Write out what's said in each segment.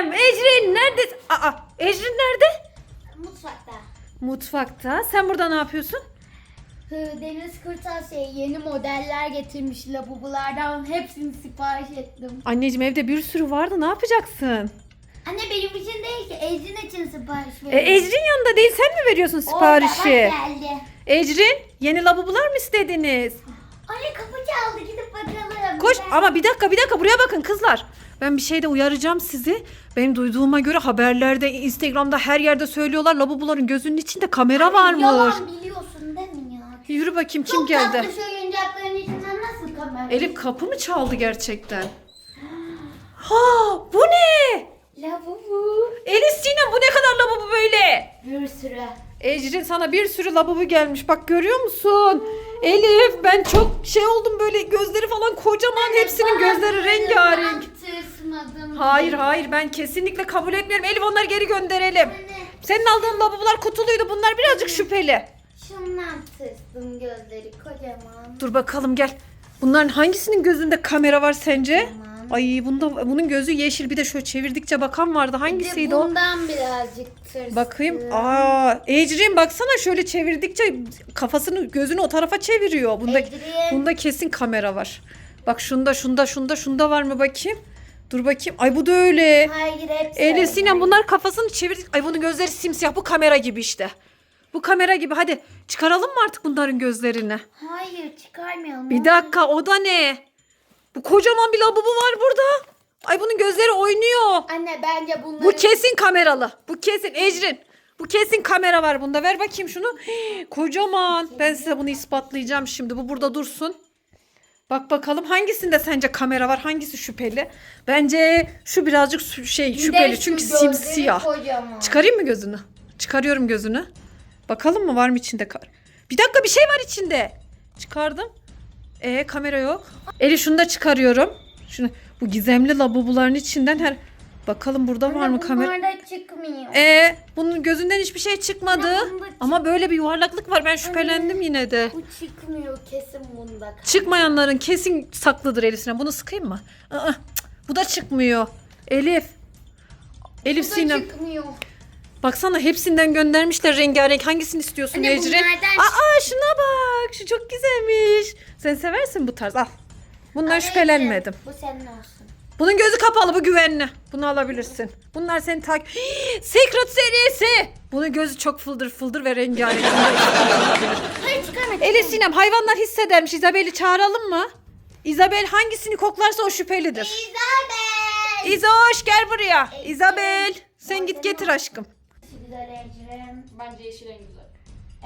Sinem, Ecrin neredesin? Aa, Ecrin nerede? Mutfakta. Mutfakta. Sen burada ne yapıyorsun? Deniz Kırtasiye yeni modeller getirmiş labubulardan hepsini sipariş ettim. Anneciğim evde bir sürü vardı. Ne yapacaksın? Anne benim için değil ki Ecrin için sipariş E, verdim. Ecrin yanında değil. Sen mi veriyorsun siparişi? Orada bak geldi. Ecrin, yeni lavabolar mı istediniz? Anne kapı çaldı gidip bakalım. Koş Ben- ama bir dakika bir dakika buraya bakın kızlar. Ben bir şeyde uyaracağım sizi. Benim duyduğuma göre haberlerde, Instagram'da her yerde söylüyorlar lavaboların gözünün içinde kamera varmış. Yalan biliyorsun değil mi ya? Yürü bakayım kim Çok geldi? tatlı şu oyuncakların içinden nasıl kamera? Elif kapı mı çaldı gerçekten? Ha bu ne? Lavabo. Elif Sinem bu ne kadar lavabo böyle? Bir sürü. Ecrin sana bir sürü lavabo gelmiş. Bak görüyor musun? Elif ben çok şey oldum böyle gözleri falan kocaman hepsinin gözleri rengarenk. Tırsmadım. Hayır hayır ben kesinlikle kabul etmiyorum. Elif onları geri gönderelim. Anne Senin aldığın lavabolar kutuluydu. Bunlar birazcık şüpheli. şundan tırstım gözleri kocaman. Dur bakalım gel. Bunların hangisinin gözünde kamera var sence? Ay bunda bunun gözü yeşil bir de şöyle çevirdikçe bakan vardı. Hangisiydi o? bundan birazcık tırstım. Bakayım. Aa, Ecrin baksana şöyle çevirdikçe kafasını gözünü o tarafa çeviriyor. Bunda Ecrin. bunda kesin kamera var. Bak şunda şunda şunda şunda var mı bakayım? Dur bakayım. Ay bu da öyle. Hayır hepsi. Elif öyle. Sinem bunlar kafasını çevirdik. Ay bunun gözleri simsiyah. Bu kamera gibi işte. Bu kamera gibi. Hadi çıkaralım mı artık bunların gözlerini? Hayır çıkarmayalım. Bir dakika o da ne? Bu kocaman bir lavabo var burada. Ay bunun gözleri oynuyor. Anne bence bunları... Bu kesin kameralı. Bu kesin Ecrin. Bu kesin kamera var bunda. Ver bakayım şunu. Hii, kocaman. Ben size bunu ispatlayacağım şimdi. Bu burada dursun. Bak bakalım hangisinde sence kamera var? Hangisi şüpheli? Bence şu birazcık sü- şey şüpheli şu çünkü gözleri simsiyah. Kocaman. Çıkarayım mı gözünü? Çıkarıyorum gözünü. Bakalım mı var mı içinde kar? Bir dakika bir şey var içinde. Çıkardım. E kamera yok. Eli şunu da çıkarıyorum. Şunu bu gizemli lavaboların içinden her bakalım burada var mı kamera? Bunlar da çıkmıyor. E bunun gözünden hiçbir şey çıkmadı. Ya bunda çık- Ama böyle bir yuvarlaklık var. Ben şüphelendim yine de. Bu çıkmıyor kesin bunda. Çıkmayanların kesin saklıdır Elif'ine. Bunu sıkayım mı? Aa, cık, bu da çıkmıyor. Elif. Elif Bu da Sinem. çıkmıyor. Baksana hepsinden göndermişler rengarenk. Hangisini istiyorsun Anne, Ecrin? bunlardan- Aa şuna bak. Şu çok güzelmiş. Sen seversin bu tarz. Al. Bundan şüphelenmedim. Bu senin olsun. Bunun gözü kapalı bu güvenli. Bunu alabilirsin. Bunlar seni takip... Secret serisi. Bunun gözü çok fıldır fıldır ve rengarenk. Hayır çıkarma. Elif Sinem hayvanlar hissedermiş. İzabel'i çağıralım mı? İzabel hangisini koklarsa o şüphelidir. İzabel. İzoş gel buraya. İzabel. Sen git getir aşkım. Güzel Ecrin. Bence yeşil en güzel.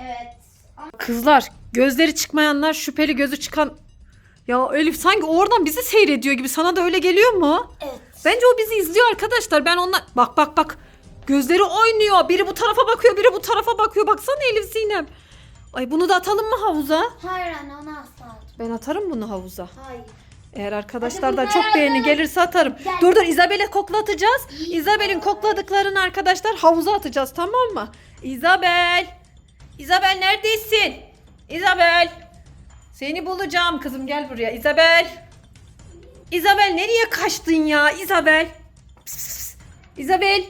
Evet. Ama Kızlar gözleri çıkmayanlar şüpheli gözü çıkan... Ya Elif sanki oradan bizi seyrediyor gibi. Sana da öyle geliyor mu? evet. Bence o bizi izliyor arkadaşlar. Ben onlar... Bak bak bak. Gözleri oynuyor. Biri bu tarafa bakıyor, biri bu tarafa bakıyor. Baksana Elif Sinem. Ay bunu da atalım mı havuza? Hayır anne onu asla atma. Ben atarım bunu havuza. Hayır. Eğer arkadaşlardan çok beğeni gelirse atarım. Dur dur İzabel'e koklatacağız. İzabel'in kokladıklarını arkadaşlar havuza atacağız tamam mı? İzabel. İzabel neredesin? İzabel. Seni bulacağım kızım gel buraya. İzabel. İzabel nereye kaçtın ya? İzabel. Pıs, pıs, pıs. İzabel.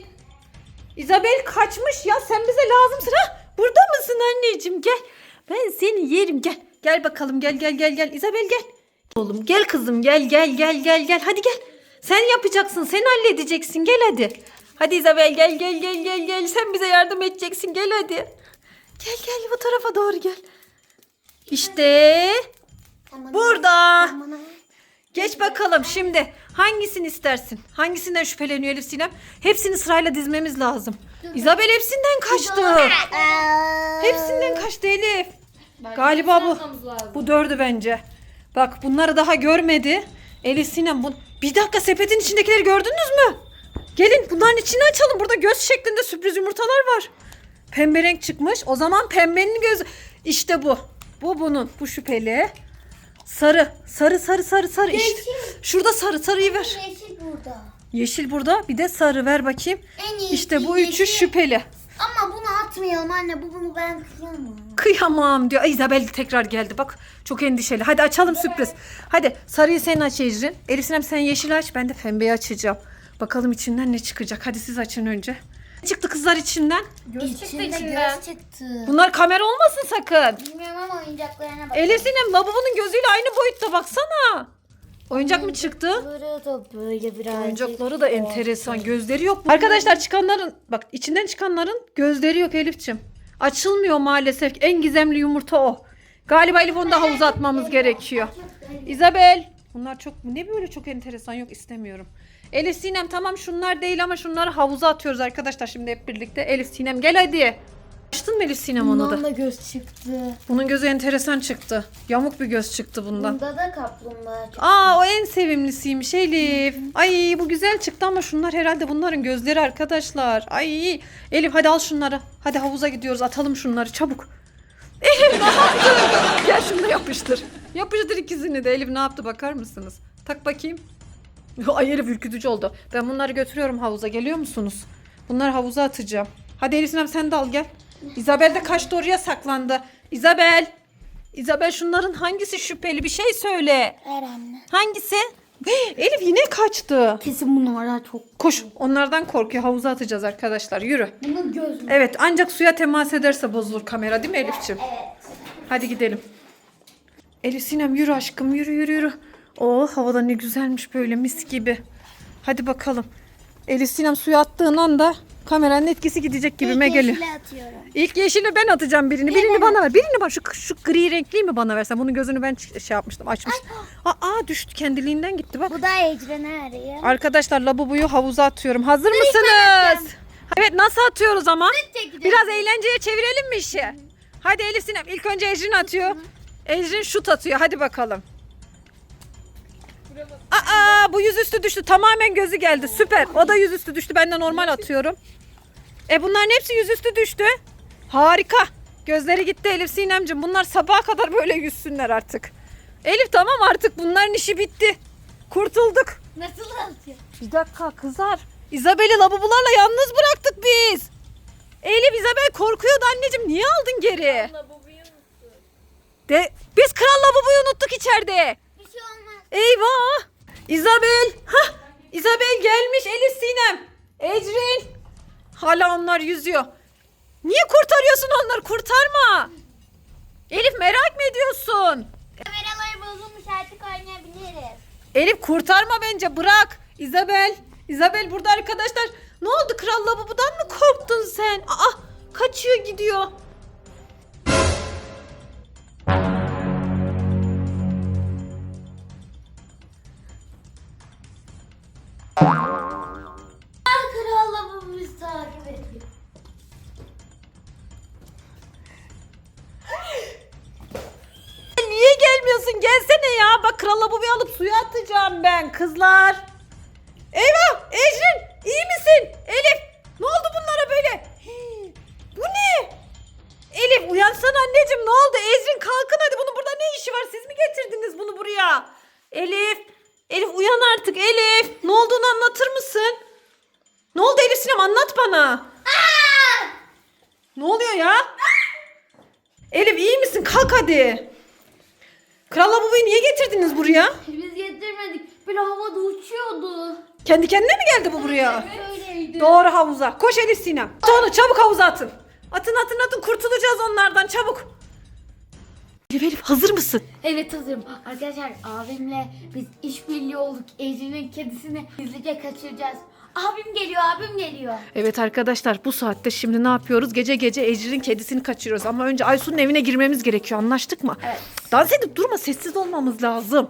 İzabel kaçmış ya sen bize lazımsın ha? Burada mısın anneciğim gel. Ben seni yerim gel. Gel bakalım gel gel gel gel. İzabel gel. Oğlum gel kızım gel gel gel gel gel. Hadi gel. Sen yapacaksın. Sen halledeceksin. Gel hadi. Hadi İzabel gel gel gel gel gel. Sen bize yardım edeceksin. Gel hadi. Gel gel bu tarafa doğru gel. İşte burada. Geç bakalım şimdi. Hangisini istersin? Hangisinden şüpheleniyor Elif Sinem? Hepsini sırayla dizmemiz lazım. İzabel hepsinden kaçtı. Hepsinden kaçtı Elif. Galiba bu. Bu dördü bence. Bak bunları daha görmedi. Elif Sinem bu. Bir dakika sepetin içindekileri gördünüz mü? Gelin bunların içini açalım. Burada göz şeklinde sürpriz yumurtalar var. Pembe renk çıkmış. O zaman pembenin gözü. İşte bu. Bu bunun. Bu şüpheli. Sarı. Sarı sarı sarı sarı. İşte. Yeşil. Şurada sarı sarıyı ver. Yeşil burada. Yeşil burada. Bir de sarı ver bakayım. En iyisi İşte bu üçü yeşil. şüpheli. Ama bunu atmayalım anne. Bu bunu ben kıyamam. Kıyamam diyor. Ay Isabel tekrar geldi bak. Çok endişeli. Hadi açalım sürpriz. Hadi sarıyı sen aç Ecrin. Elif Sinem sen yeşil aç. Ben de pembeyi açacağım. Bakalım içinden ne çıkacak. Hadi siz açın önce. Ne çıktı kızlar içinden? İçinde göz çıktı. Bunlar kamera olmasın sakın. Bilmiyorum ama oyuncaklarına bak. Elif Sinem lavabonun gözüyle aynı boyutta baksana. Oyuncak mı çıktı? Oyuncakları da böyle biraz. Oyuncakları da enteresan. Gözleri yok. Arkadaşlar çıkanların bak içinden çıkanların gözleri yok Elifçim. Açılmıyor maalesef. En gizemli yumurta o. Galiba Elif onu da havuza atmamız gerekiyor. İzabel. Bunlar çok ne böyle çok enteresan yok istemiyorum. Elif Sinem tamam şunlar değil ama şunları havuza atıyoruz arkadaşlar şimdi hep birlikte. Elif Sinem gel hadi. Açtın mı Elif Sinem onu da? Bundan da göz çıktı. Bunun gözü enteresan çıktı. Yamuk bir göz çıktı bundan. Bunda da kaplumbağa çıktı. Aa o en sevimlisiymiş Elif. Ay bu güzel çıktı ama şunlar herhalde bunların gözleri arkadaşlar. Ay Elif hadi al şunları. Hadi havuza gidiyoruz atalım şunları çabuk. Elif ne yaptın? Gel şunu da yapıştır. Yapıştır ikisini de Elif ne yaptı bakar mısınız? Tak bakayım. Ay Elif ürkütücü oldu. Ben bunları götürüyorum havuza geliyor musunuz? Bunları havuza atacağım. Hadi Elif Sinem sen de al gel. İzabel de kaçtı oraya saklandı. İzabel. İzabel şunların hangisi şüpheli bir şey söyle. Ver anne. Hangisi? Elif yine kaçtı. Kesin bunlar çok. Koş onlardan korkuyor havuza atacağız arkadaşlar yürü. Bunun gözü. Evet ancak suya temas ederse bozulur kamera değil mi Elif'ciğim? Evet. Hadi gidelim. Elif Sinem yürü aşkım yürü yürü yürü. Oo havada ne güzelmiş böyle mis gibi. Hadi bakalım. Elif Sinem suya attığın anda kameranın etkisi gidecek gibime geliyor. Yeşile atıyorum. İlk yeşili ben atacağım birini. Birini bana ver. Birini bana şu şu gri renkliyi mi bana versen? Bunun gözünü ben ç- şey yapmıştım, açmıştım. Aa, aa düştü kendiliğinden gitti bak. Bu da Ecren'i arıyor. Arkadaşlar labubuyu havuza atıyorum. Hazır mısınız? Evet nasıl atıyoruz ama? Biraz eğlenceye çevirelim mi işi? Hadi Elif Sinem ilk önce Ecrin atıyor. Ecrin şut atıyor. Hadi bakalım. Aa bu yüzüstü düştü. Tamamen gözü geldi. Süper. O da yüzüstü düştü. Ben de normal atıyorum. E bunların hepsi yüzüstü düştü. Harika. Gözleri gitti Elif Sinemciğim. Bunlar sabaha kadar böyle yüzsünler artık. Elif tamam artık bunların işi bitti. Kurtulduk. Nasıl atıyor? Bir dakika kızlar. İzabel'i lavabolarla yalnız bıraktık biz. Elif İzabel korkuyordu anneciğim. Niye aldın geri? De, biz kral lavaboyu unuttuk içeride. Bir şey olmaz. Eyvah. İzabel. Hah. İzabel gelmiş Elif Sinem. Ecrin. Hala onlar yüzüyor. Niye kurtarıyorsun onları? Kurtarma. Elif merak mı ediyorsun? Kameralar bozulmuş artık oynayabiliriz. Elif kurtarma bence bırak. İzabel. İzabel burada arkadaşlar. Ne oldu kral lavabodan mı korktun sen? Aa kaçıyor gidiyor. Kızlar. Eyvah Ecrin iyi misin? Elif ne oldu bunlara böyle? Bu ne? Elif uyansana anneciğim ne oldu? Ecrin kalkın hadi bunun burada ne işi var? Siz mi getirdiniz bunu buraya? Elif. Elif uyan artık Elif. Ne olduğunu anlatır mısın? Ne oldu Elif Sinem anlat bana. Ne oluyor ya? Elif iyi misin? Kalk hadi. Kral lavaboyu niye getirdiniz buraya? Biz getirmedik. Böyle havada uçuyordu. Kendi kendine mi geldi bu buraya? Öyleydi. Doğru havuza. Koş Elif Sinem. At onu çabuk havuza atın. Atın atın atın kurtulacağız onlardan çabuk. Elif Elif hazır mısın? Evet hazırım. Arkadaşlar abimle biz işbirliği olduk. Ece'nin kedisini gizlice kaçıracağız. Abim geliyor, abim geliyor. Evet arkadaşlar bu saatte şimdi ne yapıyoruz? Gece gece Ecrin'in kedisini kaçırıyoruz. Ama önce Aysun'un evine girmemiz gerekiyor anlaştık mı? Evet. Dans edip durma sessiz olmamız lazım.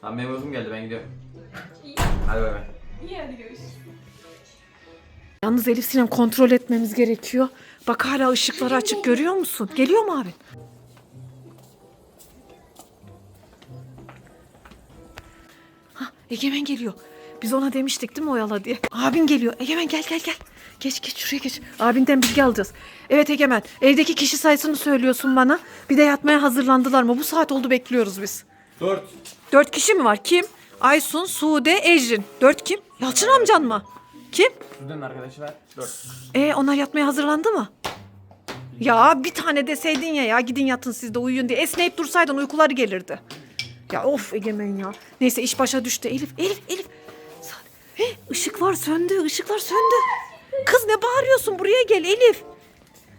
Tamam benim uykum geldi ben gidiyorum. Hadi bay bay. Yalnız Elif Sinem kontrol etmemiz gerekiyor. Bak hala ışıkları açık görüyor musun? Geliyor mu abin? Hah, Egemen geliyor. Biz ona demiştik değil mi oyala diye. Abin geliyor. Egemen gel gel gel. Geç geç şuraya geç. Abinden bilgi alacağız. Evet Egemen evdeki kişi sayısını söylüyorsun bana. Bir de yatmaya hazırlandılar mı? Bu saat oldu bekliyoruz biz. Dört. Dört kişi mi var? Kim? Aysun, Sude, Ecrin. Dört kim? Yalçın amcan mı? Kim? Sudan'ın arkadaşı var. Dört. E onlar yatmaya hazırlandı mı? Ya bir tane deseydin ya ya gidin yatın siz de uyuyun diye. Esneyip dursaydın uykuları gelirdi. Ya of Egemen ya. Neyse iş başa düştü. Elif, Elif, Elif. Sa- He, ışıklar söndü, ışıklar söndü. Kız ne bağırıyorsun? Buraya gel Elif.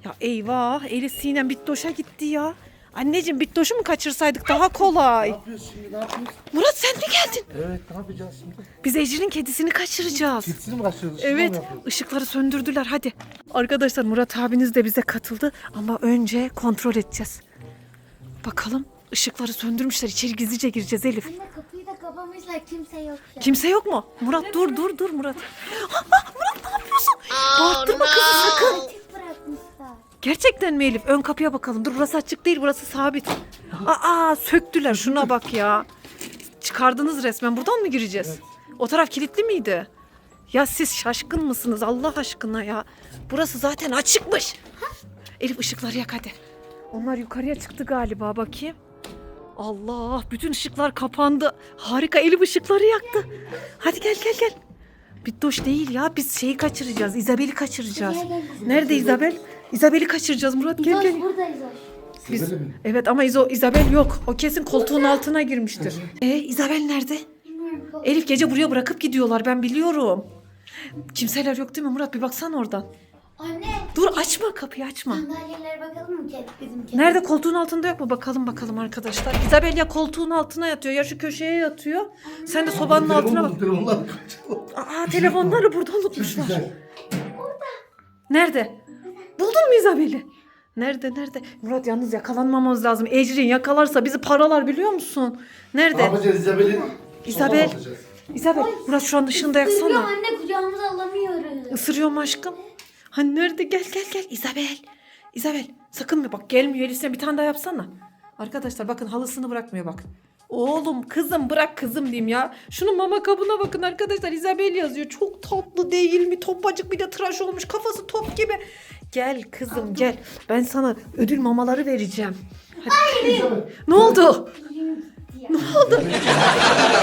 Ya eyvah, Elif Sinem Bittoş'a gitti ya. Anneciğim Bittoş'u mu kaçırsaydık daha kolay. Ne yapıyorsun şimdi? Ne yapıyorsun? Murat sen mi geldin? Evet ne yapacağız şimdi? Biz Ecrin'in kedisini kaçıracağız. Gitsin mi kaçıyoruz? Şimdi Evet, mi yapıyoruz? ışıkları söndürdüler. Hadi. Arkadaşlar Murat abiniz de bize katıldı ama önce kontrol edeceğiz. Bakalım ışıkları söndürmüşler. İçeri gizlice gireceğiz Elif. Anne kapıyı da kapamışlar kimse yok ya. Kimse yok mu? Murat dur dur dur Murat. Ah, ah, Murat ne yapıyorsun? Bağırtırma kızı sakın. Açık bırakmışlar. Gerçekten mi Elif? Ön kapıya bakalım. Dur burası açık değil burası sabit. Aa söktüler şuna bak ya. Çıkardınız resmen. Buradan mı gireceğiz? O taraf kilitli miydi? Ya siz şaşkın mısınız Allah aşkına ya? Burası zaten açıkmış. Elif ışıkları yak hadi. Onlar yukarıya çıktı galiba bakayım. Allah bütün ışıklar kapandı. Harika Elif ışıkları yaktı. Hadi gel gel gel. Bittoş değil ya biz şeyi kaçıracağız. İzabel'i kaçıracağız. Gel, gel. Nerede İzabel? İzabel'i kaçıracağız Murat gel İzoş gel. burada İzoş. Biz-? Evet ama İzo, İzabel yok. O kesin koltuğun altına girmiştir. E İzabel nerede? Elif gece buraya bırakıp gidiyorlar ben biliyorum. Kimseler yok değil mi Murat? Bir baksana oradan. Anne Dur açma kapıyı açma. sandalyelere bakalım mı bizim kedi? Nerede koltuğun altında yok mu? Bakalım bakalım arkadaşlar. İzabel ya koltuğun altına yatıyor ya şu köşeye yatıyor. Sen de sobanın altına bak. kaçalım. Aa telefonları burada unutmuşlar. güzel. Nerede? Buldun mu İzabel'i? Nerede nerede? Murat yalnız yakalanmamamız lazım. Ecrin yakalarsa bizi paralar biliyor musun? Ne Nerede? yapacağız İzabel'i? İzabel. İzabel Murat şu an ışığında Isırıyor yaksana. anne kucağımıza alamıyoruz. Isırıyor mu aşkım? Hani nerede? Gel gel gel. İzabel. İzabel sakın mı bak gelmiyor Elif'e bir tane daha yapsana. Arkadaşlar bakın halısını bırakmıyor bak. Oğlum kızım bırak kızım diyeyim ya. Şunun mama kabına bakın arkadaşlar İzabel yazıyor. Çok tatlı değil mi? Topacık bir de tıraş olmuş kafası top gibi. Gel kızım gel. Ben sana ödül mamaları vereceğim. Hadi. İzabel. Ne oldu? Ne oldu?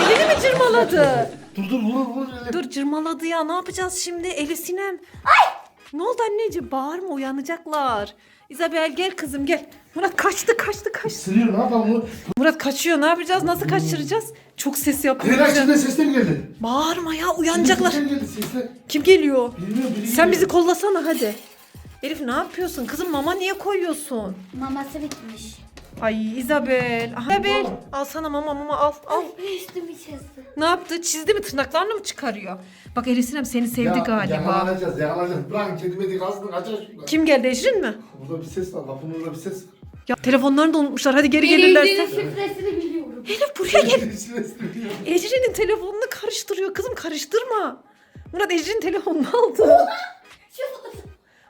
Elini mi cırmaladı? Dur dur vur vur. Dur cırmaladı ya ne yapacağız şimdi Elif Sinem? Ay! Ne oldu anneciğim bağırma uyanacaklar. İzabel gel kızım gel. Murat kaçtı kaçtı kaçtı. Isırıyor ne yapalım bunu? Murat kaçıyor ne yapacağız nasıl kaçıracağız? Çok ses yapıyor. Tren açtığında sesler geldi. Bağırma ya uyanacaklar. Sesler geldi sesler. Kim geliyor? Bilmiyorum biri Sen geliyor. bizi kollasana hadi. Elif ne yapıyorsun? Kızım mama niye koyuyorsun? Maması bitmiş. Ay İzabel. Aha, İzabel al sana mama mama al al. Üstümü çizdi. Ne yaptı? Çizdi mi? Tırnaklarını mı çıkarıyor? Bak Elif Sinem seni sevdi Ya, galiba. Yakalanacağız yakalanacağız. Bırakın kedime değil ağzını kaçar şuradan. Kim geldi Ecrin mi? Burada bir ses var. Orada bir ses var. Ya telefonlarını da unutmuşlar. Hadi geri gelirlerse. şifresini biliyorum. Elif buraya gel. Ecrin'in telefonunu karıştırıyor. Kızım karıştırma. Murat Ecrin'in telefonunu aldı.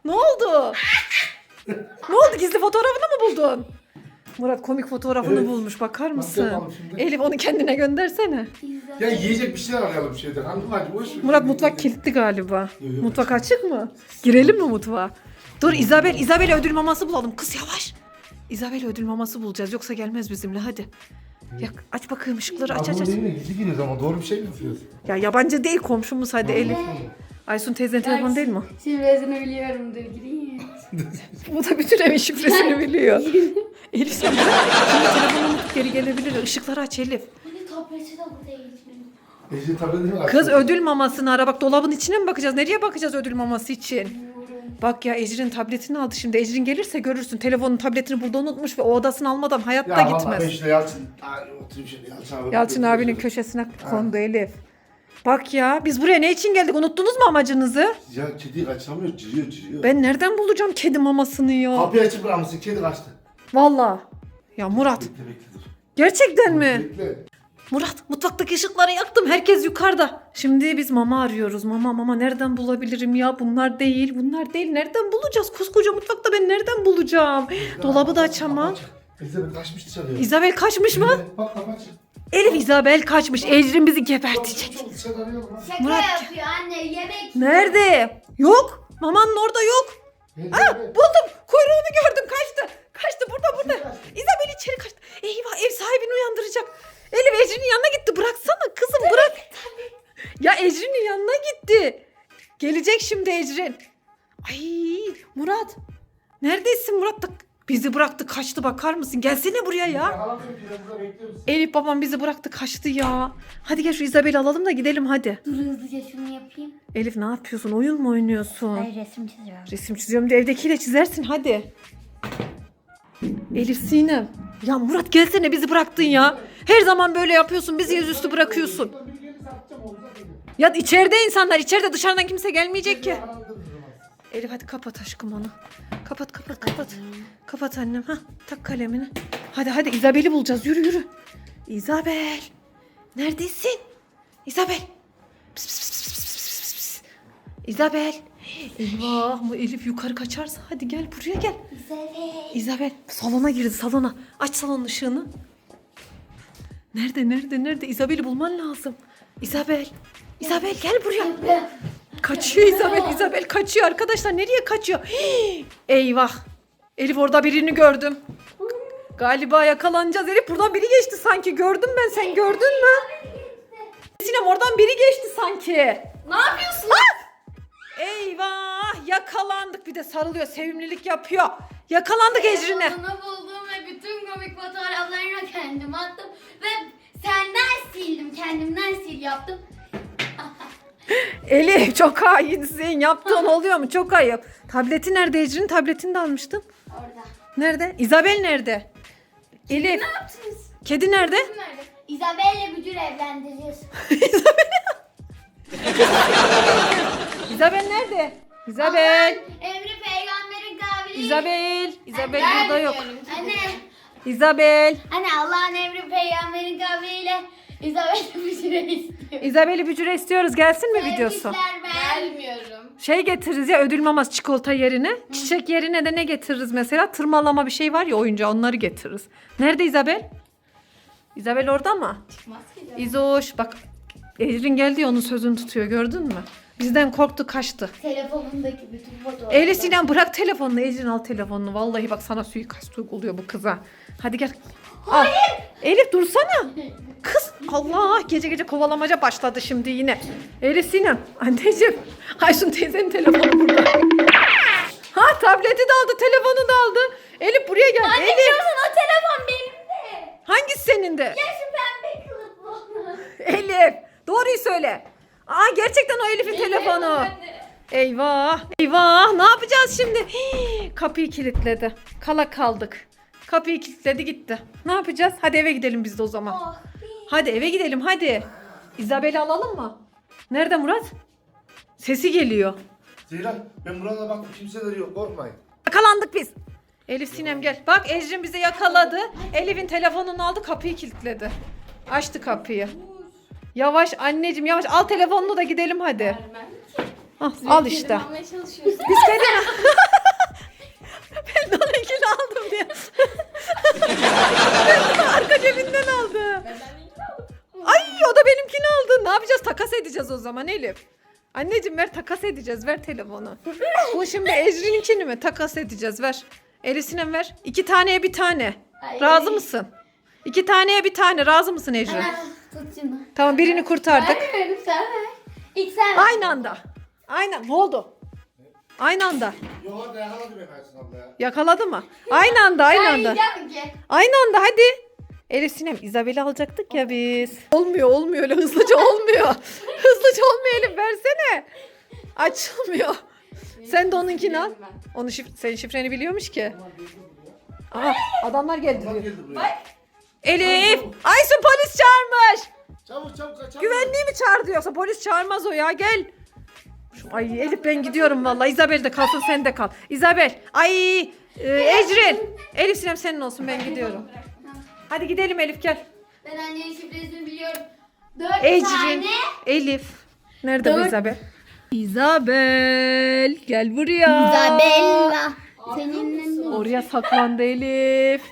ne oldu? ne oldu? Gizli fotoğrafını mı buldun? Murat komik fotoğrafını Evet. bulmuş. Bakar mısın? yapalım şimdi? Elif onu kendine göndersene. Ya yiyecek bir şeyler arayalım şeyden. Hangi acı boş ver. Murat mutfak kilitli galiba. Yok, yok. Mutfak açık mı? Girelim mi mutfağa? Dur İzabel, İzabel'e ödül maması bulalım. Kız yavaş. İzabel'e ödül maması bulacağız. Yoksa gelmez bizimle hadi. Ya, aç bakayım ışıkları aç aç aç. evine gizli giriyoruz ama doğru bir şey mi yapıyoruz? Ya yabancı değil komşumuz hadi Elif. Aysun teyzenin telefonu değil mi? Şifresini biliyorum dur gireyim. Bu da bütün evin şifresini biliyor. Elif sen. Şimdi telefonu unutup geri gelebilir. Işıkları aç Elif. Anne tableti de burada Ecrin. Ece tabletini aç. Kız ödül mamasını ara. Bak dolabın içine mi bakacağız? Nereye bakacağız ödül maması için? Bak ya Ecrin tabletini aldı şimdi. Ecrin gelirse görürsün. Telefonun tabletini burada unutmuş ve o odasını almadan hayatta Ya vallahi ben gitmez. şurada Yalçın. Ay oturayım şöyle Yalçın abi. Yalçın abinin köşesine kondu Elif. Bak ya biz buraya ne için geldik? Unuttunuz mu amacınızı? Ya kedi kaçamıyor cırıyor cırıyor. Ben nereden bulacağım kedi mamasını ya? Kapıyı açıp bırakmışsın kedi kaçtı. Vallahi. Ya Murat Bekle bekle dur. gerçekten mi? Bekle. Murat mutfaktaki ışıkları yaktım. Herkes yukarıda. Şimdi biz mama arıyoruz. Mama mama nereden bulabilirim ya? Bunlar değil. Bunlar değil. Nereden bulacağız? Koskoca mutfakta ben nereden bulacağım? Dolabı da açamam. Elizabeth kaçmış dışarıya. İzabel kaçmış mı? Evet, Bak. Elif İzabel kaçmış. Ecrin bizi gebertecek. Şaka Murat- yapıyor anne yemek. Nerede? Yok. Mamanın orada yok. Aa, buldum. Kuyruğunu gördüm. Ecrin. Ay Murat. Neredesin Murat da bizi bıraktı kaçtı bakar mısın? Gelsene buraya ya. Elif babam bizi bıraktı kaçtı ya. Hadi gel şu İzabel'i alalım da gidelim hadi. Dur hızlıca şunu yapayım. Elif ne yapıyorsun? Oyun mu oynuyorsun? Hayır resim çiziyorum. Resim çiziyorum diye evdekiyle çizersin hadi. Elif Sinem. Ya Murat gelsene bizi bıraktın ya. Her zaman böyle yapıyorsun bizi yüzüstü bırakıyorsun. Ya içeride insanlar içeride dışarıdan kimse gelmeyecek ki. Elif hadi kapat aşkım onu. Kapat kapat kapat. Kapat annem ha. Tak kalemini. Hadi hadi İzabel'i bulacağız yürü yürü. İzabel. Neredesin? İzabel. Pıs, pıs, pıs, pıs, pıs, pıs, pıs, pıs. İzabel. Eyvah mı Elif yukarı kaçarsa hadi gel buraya gel. Güzel. İzabel salona girdi salona. Aç salonun ışığını. Nerede nerede nerede? İzabel'i bulman lazım. İzabel. İzabel gel buraya. Kaçıyor İzabel. İzabel kaçıyor arkadaşlar. Nereye kaçıyor? Hii! Eyvah. Elif orada birini gördüm. Galiba yakalanacağız. Elif buradan biri geçti sanki. Gördüm ben. Sen gördün mü? Sinem oradan biri geçti sanki. Ne yapıyorsun? Eyvah yakalandık. Bir de sarılıyor. Sevimlilik yapıyor. Yakalandık Ecrin'e. Onu buldum ve bütün komik fotoğraflarını kendim attım. Ve senden sildim. Kendimden sil yaptım. Elif çok hainsin. Yaptığın oluyor mu? Çok ayıp. Tableti nerede Ecrin? Tabletini de almıştım. Orada. Nerede? İzabel nerede? Elif. Ne yaptınız? Kedi nerede? Nerede? İzabel'le Bücür evlendireceğiz. İzabel nerede? İzabel. Emri peygamberin kavli. İzabel. İzabel burada yok. Anne. İzabel. Anne Allah'ın emri peygamberin kavliyle İzabel'le Bücür'e istiyor. İzabel'i bücüre istiyoruz. Gelsin mi videosu? Sevmişler ben. Bilmiyorum. Şey getiririz ya ödül maması çikolata yerine. Çiçek yerine de ne getiririz mesela? Tırmalama bir şey var ya oyuncağı onları getiririz. Nerede İzabel? İzabel orada mı? Çıkmaz ki. İzoş bak Ecrin geldi ya onun sözünü tutuyor gördün mü? Bizden korktu kaçtı. Telefonundaki bütün fotoğraflar. Elif Sinem bırak telefonunu Ecrin al telefonunu. Vallahi bak sana suikast uyguluyor bu kıza. Hadi gel. Al. Elif dursana. Kız Allah gece gece kovalamaca başladı şimdi yine. Elif Sinem anneciğim. Aysun teyzenin telefonu burada. Ha tableti de aldı telefonu da aldı. Elif buraya gel. Anne Elif. biliyorsun o telefon benim de. Hangisi senin de? Ya şu pembe kılıklı. Elif. Doğruyu söyle. Aa gerçekten o Elif'in telefonu. Eyvah. Eyvah. Ne yapacağız şimdi? Hii, kapıyı kilitledi. Kala kaldık. Kapıyı kilitledi gitti. Ne yapacağız? Hadi eve gidelim biz de o zaman. Oh. Hadi eve gidelim hadi. İzabel'i alalım mı? Nerede Murat? Sesi geliyor. Zeyran ben burada baktım kimseler yok korkmayın. Yakalandık biz. Elif Sinem gel. Bak Ecrin bizi yakaladı. Elif'in telefonunu aldı kapıyı kilitledi. Açtı kapıyı. Yavaş anneciğim yavaş al telefonunu da gidelim hadi. Ah, al işte. Almaya çalışıyorsun. Biz kedi ben de onunkini aldım diye. arka cebinden aldı. Ben. Ay o da benimkini aldı. Ne yapacağız? Takas edeceğiz o zaman Elif. Anneciğim ver takas edeceğiz. Ver telefonu. Bu şimdi Ecrin'inkini mi? Takas edeceğiz. Ver. Elif Sinem ver. İki taneye bir tane. Ay. Razı mısın? İki taneye bir tane. Razı mısın Ecrin? Ana, Tut şunu. Tamam birini kurtardık. Sen ver. İlk sen ver. Aynı anda. Aynen. Ne oldu? Aynı anda. Yok hadi yakaladı beni Aysun abla ya. Yakaladı mı? Aynı anda, aynı anda. Aynı anda hadi. Elif Sinem, İzabel'i alacaktık ya biz. Olmuyor, olmuyor öyle hızlıca olmuyor. hızlıca olmuyor Elif versene. Açılmıyor. Sen de onunkini al. Onu şif senin şifreni biliyormuş ki. Aha, adamlar geldi Adam diyor. Elif, Aysun polis çağırmış. Çabuk çabuk kaç çabuk. Güvenliği mi çağırdı yoksa polis çağırmaz o ya gel. Şu- Ay Elif ben gidiyorum vallahi. İzabel de kalsın sen de kal. İzabel. Ay e, Ecrin. Elif Sinem senin olsun ben gidiyorum. Hadi gidelim Elif gel. Ben annenin şifresini biliyorum. Dört Ecrin. tane. Elif. Nerede bu Dört. İzabel? İzabel gel buraya. Isabella. Seninle Oraya saklandı Elif.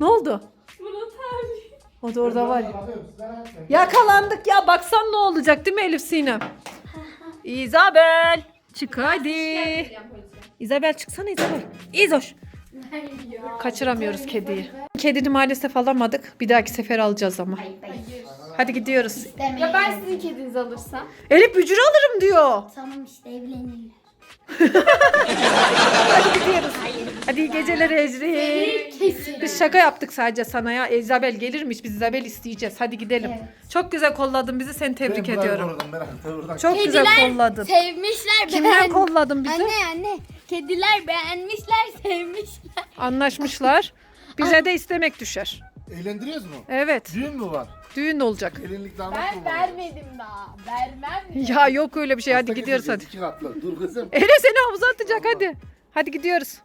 Ne oldu? Murat abi. O da orada var ya. Etmeyin. Yakalandık ya baksan ne olacak değil mi Elif Sinem? İzabel çık hadi. Geleceğim polise. İzabel çıksana İzabel. İzoş. Kaçıramıyoruz kediyi. Kedini maalesef alamadık. Bir dahaki sefer alacağız ama. Hayır. Hadi gidiyoruz. Ya ben sizin kedinizi alırsam? Elif bücür alırım diyor. Tamam işte evlenelim. Hadi gidiyoruz. Hadi iyi geceler Ecrin. Kesin. Biz şaka yaptık sadece sana ya. Isabel gelirmiş. Biz Isabel isteyeceğiz. Hadi gidelim. Evet. Çok güzel kolladın bizi. Seni tebrik ediyorum. korudum, merak etme, buradan. Çok güzel kolladın. sevmişler. Kimden beğen- kolladın bizi? Anne anne. Kediler beğenmişler, sevmişler. Anlaşmışlar. Bize de istemek düşer. Eğlendiriyoruz mu? Evet. Düğün mü var? Düğün olacak. Gelinlik damat mı Ben var? vermedim daha. Vermem. Ya yok öyle bir şey. Hadi Hasta gidiyoruz hadi. iki katlı. Dur kızım. Ere seni havuza atacak hadi. Hadi gidiyoruz.